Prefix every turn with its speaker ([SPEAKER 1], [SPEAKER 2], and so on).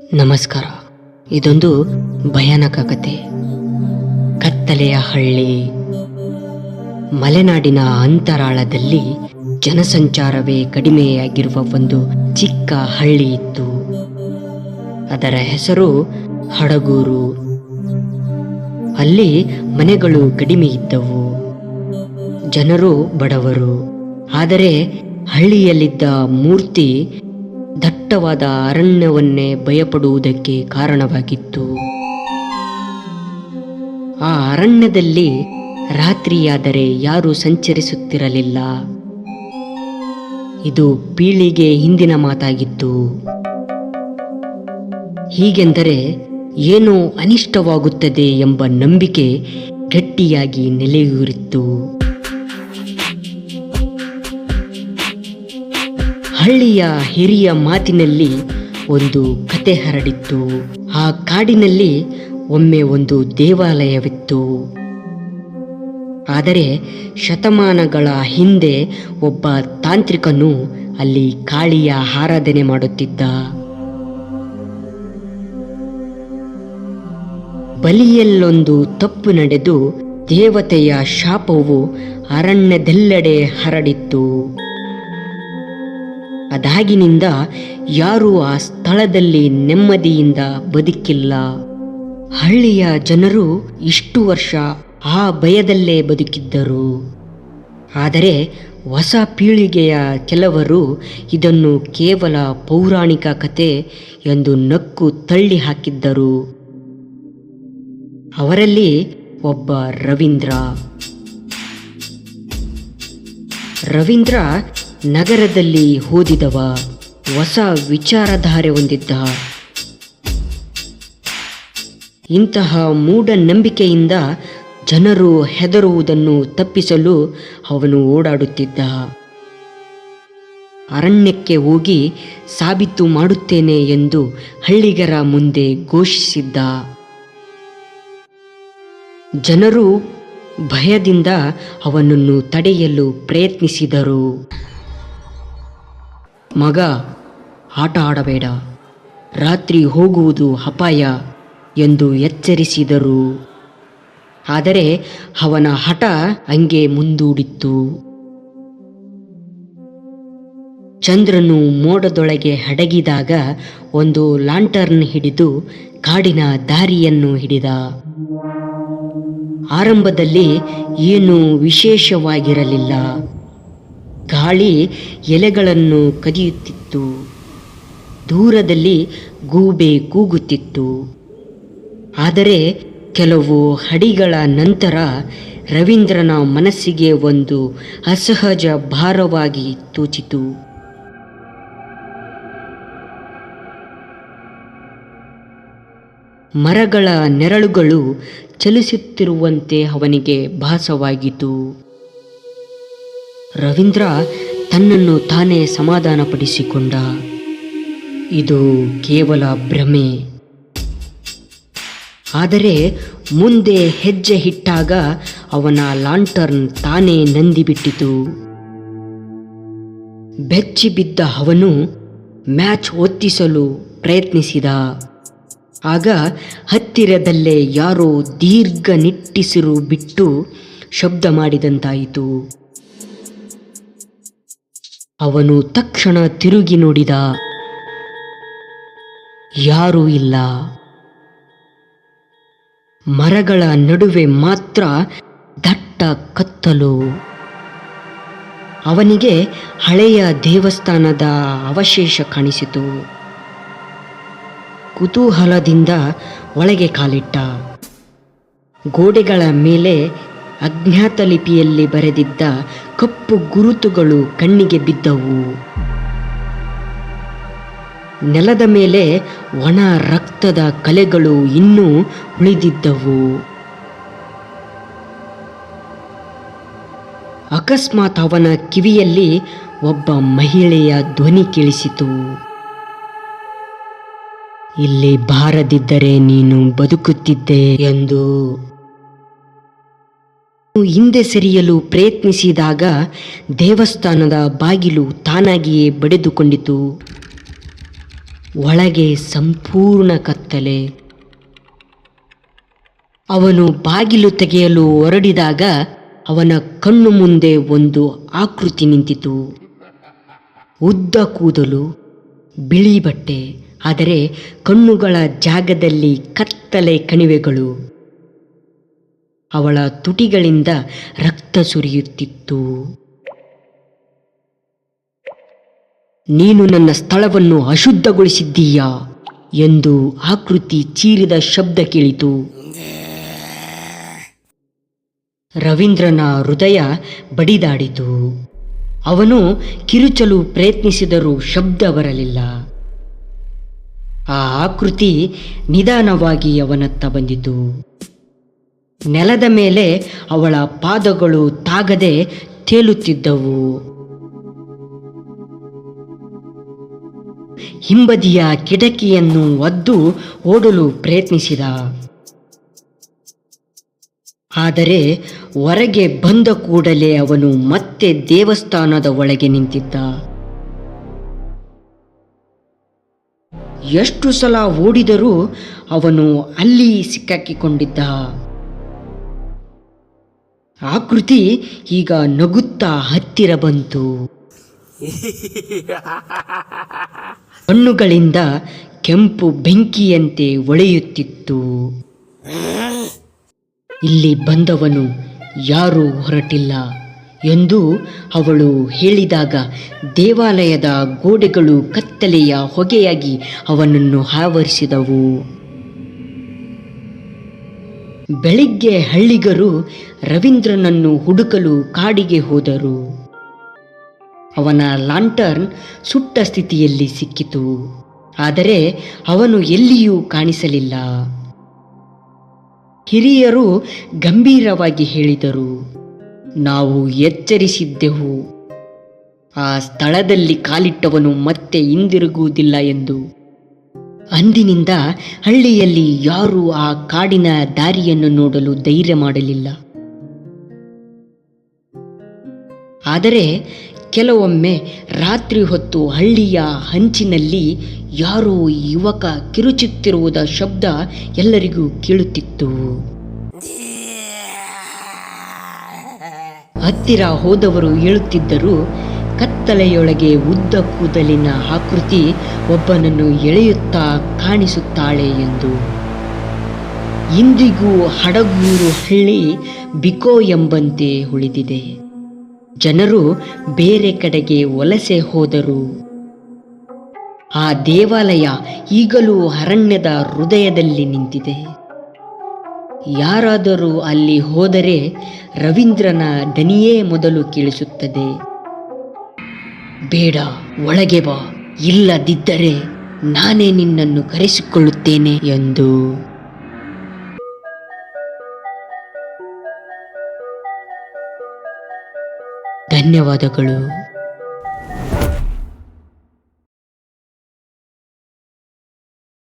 [SPEAKER 1] ನಮಸ್ಕಾರ. ಇದೊಂದು ಭಯಾನಕ ಕತೆ. ಕತ್ತಲೆಯ ಹಳ್ಳಿ, ಮಲೆನಾಡಿನ ಅಂತರಾಳದಲ್ಲಿ ಜನಸಂಚಾರವೇ ಕಡಿಮೆಯಾಗಿರುವ ಒಂದು ಚಿಕ್ಕ ಹಳ್ಳಿ ಇತ್ತು. ಅದರ ಹೆಸರು ಹಡಗೂರು. ಅಲ್ಲಿ ಮನೆಗಳು ಕಡಿಮೆ ಇದ್ದವು. ಜನರು ಬಡವರು. ಆದರೆ ಹಳ್ಳಿಯಲ್ಲಿದ್ದ ಮೂರ್ತಿ ದಟ್ಟವಾದ ಅರಣ್ಯವನ್ನೇ ಭಯಪಡುವುದಕ್ಕೆ ಕಾರಣವಾಗಿತ್ತು. ಆ ಅರಣ್ಯದಲ್ಲಿ ರಾತ್ರಿಯಾದರೆ ಯಾರೂ ಸಂಚರಿಸುತ್ತಿರಲಿಲ್ಲ. ಇದು ಪೀಳಿಗೆ ಹಿಂದಿನ ಮಾತಾಗಿತ್ತು. ಹೀಗೆಂದರೆ ಏನೋ ಅನಿಷ್ಟವಾಗುತ್ತದೆ ಎಂಬ ನಂಬಿಕೆ ಗಟ್ಟಿಯಾಗಿ ನೆಲೆಯೂರಿತ್ತು. ಹಳ್ಳಿಯ ಹಿರಿಯ ಮಾತಿನಲ್ಲಿ ಒಂದು ಕತೆ ಹರಡಿತ್ತು. ಆ ಕಾಡಿನಲ್ಲಿ ಒಮ್ಮೆ ಒಂದು ದೇವಾಲಯವಿತ್ತು. ಆದರೆ ಶತಮಾನಗಳ ಹಿಂದೆ ಒಬ್ಬ ತಾಂತ್ರಿಕನು ಅಲ್ಲಿ ಕಾಳಿಯ ಆರಾಧನೆ ಮಾಡುತ್ತಿದ್ದ. ಬಲಿಯಲ್ಲೊಂದು ತಪ್ಪು ನಡೆದು ದೇವತೆಯ ಶಾಪವು ಅರಣ್ಯದೆಲ್ಲೆಡೆ ಹರಡಿತ್ತು. ಅದಾಗಿನಿಂದ ಯಾರೂ ಆ ಸ್ಥಳದಲ್ಲಿ ನೆಮ್ಮದಿಯಿಂದ ಬದುಕಿಲ್ಲ. ಹಳ್ಳಿಯ ಜನರು ಇಷ್ಟು ವರ್ಷ ಆ ಭಯದಲ್ಲೇ ಬದುಕಿದ್ದರು. ಆದರೆ ಹೊಸ ಪೀಳಿಗೆಯ ಕೆಲವರು ಇದನ್ನು ಕೇವಲ ಪೌರಾಣಿಕ ಕತೆ ಎಂದು ನಕ್ಕು ತಳ್ಳಿ ಹಾಕಿದ್ದರು. ಅವರಲ್ಲಿ ಒಬ್ಬ ರವೀಂದ್ರ. ರವೀಂದ್ರ ನಗರದಲ್ಲಿ ಓದಿದವ ಹೊಸ ವಿಚಾರಧಾರೆ ಹೊಂದಿದ್ದ. ಇಂತಹ ಮೂಢನಂಬಿಕೆಯಿಂದ ಜನರು ಹೆದರುವುದನ್ನು ತಪ್ಪಿಸಲು ಅವನು ಓಡಾಡುತ್ತಿದ್ದ. ಅರಣ್ಯಕ್ಕೆ ಹೋಗಿ ಸಾಬೀತು ಮಾಡುತ್ತೇನೆ ಎಂದು ಹಳ್ಳಿಗರ ಮುಂದೆ ಘೋಷಿಸಿದ್ದ. ಜನರು ಭಯದಿಂದ ಅವನನ್ನು ತಡೆಯಲು ಪ್ರಯತ್ನಿಸಿದರು. ಮಗ, ಆಟ ಆಡಬೇಡ. ರಾತ್ರಿ ಹೋಗುವುದು ಅಪಾಯ ಎಂದು ಎಚ್ಚರಿಸಿದರು. ಆದರೆ ಅವನ ಹಠ ಹಂಗೆ ಮುಂದೂಡಿತ್ತು. ಚಂದ್ರನು ಮೋಡದೊಳಗೆ ಅಡಗಿದಾಗ ಒಂದು ಲಾಂಟರ್ನ್ ಹಿಡಿದು ಕಾಡಿನ ದಾರಿಯನ್ನು ಹಿಡಿದ. ಆರಂಭದಲ್ಲಿ ಏನೂ ವಿಶೇಷವಾಗಿರಲಿಲ್ಲ. ಗಾಳಿ ಎಲೆಗಳನ್ನು ಕದಿಯುತ್ತಿತ್ತು. ದೂರದಲ್ಲಿ ಗೂಬೆ ಕೂಗುತ್ತಿತ್ತು. ಆದರೆ ಕೆಲವು ಹಡಿಗಳ ನಂತರ ರವೀಂದ್ರನ ಮನಸ್ಸಿಗೆ ಒಂದು ಅಸಹಜ ಭಾರವಾಗಿ ತೋಚಿತು. ಮರಗಳ ನೆರಳುಗಳು ಚಲಿಸುತ್ತಿರುವಂತೆ ಅವನಿಗೆ ಭಾಸವಾಗಿತು ರವೀಂದ್ರ ತನ್ನನ್ನು ತಾನೇ ಸಮಾಧಾನಪಡಿಸಿಕೊಂಡ. ಇದು ಕೇವಲ ಭ್ರಮೆ. ಆದರೆ ಮುಂದೆ ಹೆಜ್ಜೆ ಇಟ್ಟಾಗ ಅವನ ಲಾಂಟರ್ನ್ ತಾನೇ ನಂದಿಬಿಟ್ಟಿತು. ಬೆಚ್ಚಿ ಬಿದ್ದ ಅವನು ಮ್ಯಾಚ್ ಒತ್ತಿಸಲು ಪ್ರಯತ್ನಿಸಿದ. ಆಗ ಹತ್ತಿರದಲ್ಲೇ ಯಾರೋ ದೀರ್ಘ ನಿಟ್ಟಿಸಿರು ಬಿಟ್ಟು ಶಬ್ದ ಮಾಡಿದಂತಾಯಿತು. ಅವನು ತಕ್ಷಣ ತಿರುಗಿ ನೋಡಿದ, ಯಾರೂ ಇಲ್ಲ. ಮರಗಳ ನಡುವೆ ಮಾತ್ರ ದಟ್ಟ ಕತ್ತಲು. ಅವನಿಗೆ ಹಳೆಯ ದೇವಸ್ಥಾನದ ಅವಶೇಷ ಕಾಣಿಸಿತು. ಕುತೂಹಲದಿಂದ ಒಳಗೆ ಕಾಲಿಟ್ಟ. ಗೋಡೆಗಳ ಮೇಲೆ ಅಜ್ಞಾತ ಲಿಪಿಯಲ್ಲಿ ಬರೆದಿದ್ದ ಕಪ್ಪು ಗುರುತುಗಳು ಕಣ್ಣಿಗೆ ಬಿದ್ದವು. ನೆಲದ ಮೇಲೆ ಒಣ ರಕ್ತದ ಕಲೆಗಳು ಇನ್ನೂ ಉಳಿದಿದ್ದವು. ಅಕಸ್ಮಾತ್ ಅವನ ಕಿವಿಯಲ್ಲಿ ಒಬ್ಬ ಮಹಿಳೆಯ ಧ್ವನಿ ಕೇಳಿಸಿತು. ಇಲ್ಲಿ ಬಾರದಿದ್ದರೆ ನೀನು ಬದುಕುತ್ತಿದ್ದೆ ಎಂದು ಹಿಂದೆ ಸರಿಯಲು ಪ್ರಯತ್ನಿಸಿದಾಗ ದೇವಸ್ಥಾನದ ಬಾಗಿಲು ತಾನಾಗಿಯೇ ಬಡಿದುಕೊಂಡಿತು. ಒಳಗೆ ಸಂಪೂರ್ಣ ಕತ್ತಲೆ. ಅವನು ಬಾಗಿಲು ತೆಗೆಯಲು ಹೊರಡಿದಾಗ ಅವನ ಕಣ್ಣು ಮುಂದೆ ಒಂದು ಆಕೃತಿ ನಿಂತಿತು. ಉದ್ದ ಕೂದಲು, ಬಿಳಿ ಬಟ್ಟೆ, ಆದರೆ ಕಣ್ಣುಗಳ ಜಾಗದಲ್ಲಿ ಕತ್ತಲೆ ಕಣಿವೆಗಳು. ಅವಳ ತುಟಿಗಳಿಂದ ರಕ್ತ ಸುರಿಯುತ್ತಿತ್ತು. ನೀನು ನನ್ನ ಸ್ಥಳವನ್ನು ಅಶುದ್ಧಗೊಳಿಸಿದ್ದೀಯಾ ಎಂದು ಆಕೃತಿ ಚೀರಿದ ಶಬ್ದ ಕೇಳಿತು. ರವೀಂದ್ರನ ಹೃದಯ ಬಡಿದಾಡಿತು. ಅವನು ಕಿರುಚಲು ಪ್ರಯತ್ನಿಸಿದರೂ ಶಬ್ದ ಬರಲಿಲ್ಲ. ಆ ಆಕೃತಿ ನಿಧಾನವಾಗಿ ಅವನತ್ತ ಬಂದಿತು. ನೆಲದ ಮೇಲೆ ಅವಳ ಪಾದಗಳು ತಾಗದೆ ತೇಲುತ್ತಿದ್ದವು. ಹಿಂಬದಿಯ ಕಿಟಕಿಯನ್ನು ಒದ್ದು ಓಡಲು ಪ್ರಯತ್ನಿಸಿದ. ಆದರೆ ಹೊರಗೆ ಬಂದ ಕೂಡಲೇ ಅವನು ಮತ್ತೆ ದೇವಸ್ಥಾನದ ಒಳಗೆ ನಿಂತಿದ್ದ. ಎಷ್ಟು ಸಲ ಓಡಿದರೂ ಅವನು ಅಲ್ಲಿ ಸಿಕ್ಕಾಕಿಕೊಂಡಿದ್ದ. ಆಕೃತಿ ಈಗ ನಗುತ್ತಾ ಹತ್ತಿರ ಬಂತು. ಹಣ್ಣುಗಳಿಂದ ಕೆಂಪು ಬೆಂಕಿಯಂತೆ ಒಳೆಯುತ್ತಿತ್ತು. ಇಲ್ಲಿ ಬಂದವನು ಯಾರೂ ಹೊರಟಿಲ್ಲ ಎಂದು ಅವಳು ಹೇಳಿದಾಗ ದೇವಾಲಯದ ಗೋಡೆಗಳು ಕತ್ತಲೆಯ ಹೊಗೆಯಾಗಿ ಅವನನ್ನು ಆವರಿಸಿದವು. ಬೆಳಿಗ್ಗೆ ಹಳ್ಳಿಗರು ರವೀಂದ್ರನನ್ನು ಹುಡುಕಲು ಕಾಡಿಗೆ ಹೋದರು. ಅವನ ಲಾಂಟರ್ನ್ ಸುಟ್ಟ ಸ್ಥಿತಿಯಲ್ಲಿ ಸಿಕ್ಕಿತು. ಆದರೆ ಅವನು ಎಲ್ಲಿಯೂ ಕಾಣಿಸಲಿಲ್ಲ. ಹಿರಿಯರು ಗಂಭೀರವಾಗಿ ಹೇಳಿದರು, ನಾವು ಎಚ್ಚರಿಸಿದ್ದೆವು. ಆ ಸ್ಥಳದಲ್ಲಿ ಕಾಲಿಟ್ಟವನು ಮತ್ತೆ ಹಿಂದಿರುಗುವುದಿಲ್ಲ ಎಂದು. ಅಂದಿನಿಂದ ಹಳ್ಳಿಯಲ್ಲಿ ಯಾರೂ ಆ ಕಾಡಿನ ದಾರಿಯನ್ನು ನೋಡಲು ಧೈರ್ಯ ಮಾಡಲಿಲ್ಲ. ಆದರೆ ಕೆಲವೊಮ್ಮೆ ರಾತ್ರಿ ಹೊತ್ತು ಹಳ್ಳಿಯ ಹಂಚಿನಲ್ಲಿ ಯಾರೋ ಯುವಕ ಕಿರುಚುತ್ತಿರುವುದ ಶಬ್ದ ಎಲ್ಲರಿಗೂ ಕೇಳುತ್ತಿತ್ತು. ಹತ್ತಿರ ಹೋದವರು ಹೇಳುತ್ತಿದ್ದರು, ಕತ್ತಲೆಯೊಳಗೆ ಉದ್ದ ಕೂದಲಿನ ಆಕೃತಿ ಒಬ್ಬನನ್ನು ಎಳೆಯುತ್ತಾ ಕಾಣಿಸುತ್ತಾಳೆ ಎಂದು. ಇಂದಿಗೂ ಹಡಗೂರು ಹಳ್ಳಿ ಬಿಕೋ ಎಂಬಂತೆ ಉಳಿದಿದೆ. ಜನರು ಬೇರೆ ಕಡೆಗೆ ವಲಸೆ ಹೋದರು. ಆ ದೇವಾಲಯ ಈಗಲೂ ಅರಣ್ಯದ ಹೃದಯದಲ್ಲಿ ನಿಂತಿದೆ. ಯಾರಾದರೂ ಅಲ್ಲಿ ಹೋದರೆ ರವೀಂದ್ರನ ದನಿಯೇ ಮೊದಲು ಕೇಳಿಸುತ್ತದೆ. ಬೇಡ, ಒಳಗೆ ಬಾ, ಇಲ್ಲದಿದ್ದರೆ ನಾನೇ ನಿನ್ನನ್ನು ಕರೆಸಿಕೊಳ್ಳುತ್ತೇನೆ ಎಂದು. ಧನ್ಯವಾದಗಳು.